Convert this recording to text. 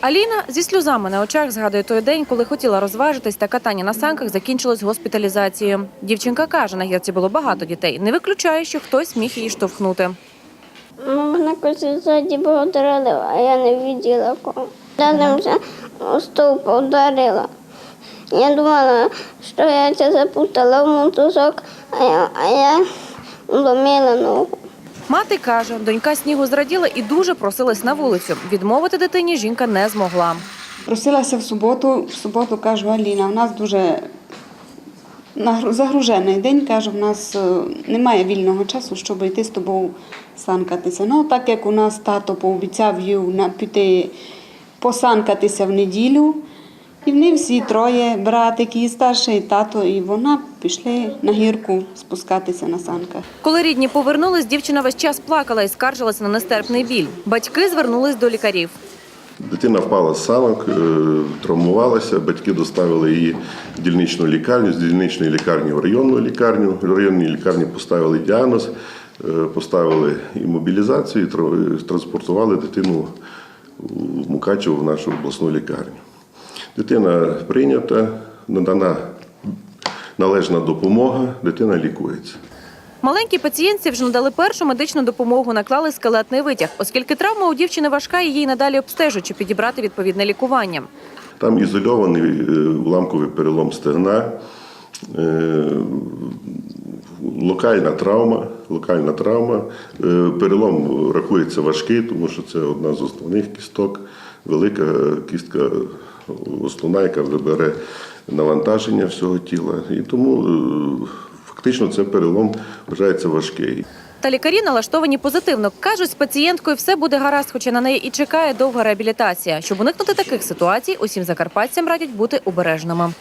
Аліна зі сльозами на очах згадує той день, коли хотіла розважитись, та катання на санках закінчилось госпіталізацією. Дівчинка каже, на гірці було багато дітей. Не виключає, що хтось міг її штовхнути. Ну, Мене якось ззаді ударили, а я не бачила кого. Вже стовп ударила. Я думала, що я це запутала в мотузок, а я, а я ломила ногу. Мати каже, донька снігу зраділа і дуже просилась на вулицю. Відмовити дитині жінка не змогла. Просилася в суботу, в суботу кажу, Аліна, у нас дуже загружений день, кажу, в нас е, немає вільного часу, щоб йти з тобою санкатися. Ну, так як у нас тато пообіцяв їй піти посанкатися в неділю, і вони всі троє, братик, і старший і тато, і вона пішли на гірку спускатися на санках. Коли рідні повернулись, дівчина весь час плакала і скаржилася на нестерпний біль. Батьки звернулись до лікарів. Дитина впала з санок, е, травмувалася. Батьки доставили її в дільничну лікарню, з дільничної лікарні в районну лікарню. В районній лікарні поставили діагноз, е, поставили імобілізацію і транспортували дитину в Мукачево в нашу обласну лікарню. Дитина прийнята, надана належна допомога, дитина лікується. Маленькій пацієнтці вже надали першу медичну допомогу, наклали скелетний витяг, оскільки травма у дівчини важка, її надалі обстежують, щоб підібрати відповідне лікування. Там ізольований е, уламковий перелом стегна, е, локальна травма. Локальна травма. Е, Перелом рахується важкий, тому що це одна з основних кісток, велика кістка основна, яка вибере навантаження всього тіла. І тому е, фактично це перелом вважається важкий. Та лікарі налаштовані позитивно. Кажуть, з пацієнткою все буде гаразд, хоча на неї і чекає довга реабілітація. Щоб уникнути таких ситуацій, усім закарпатцям радять бути обережними.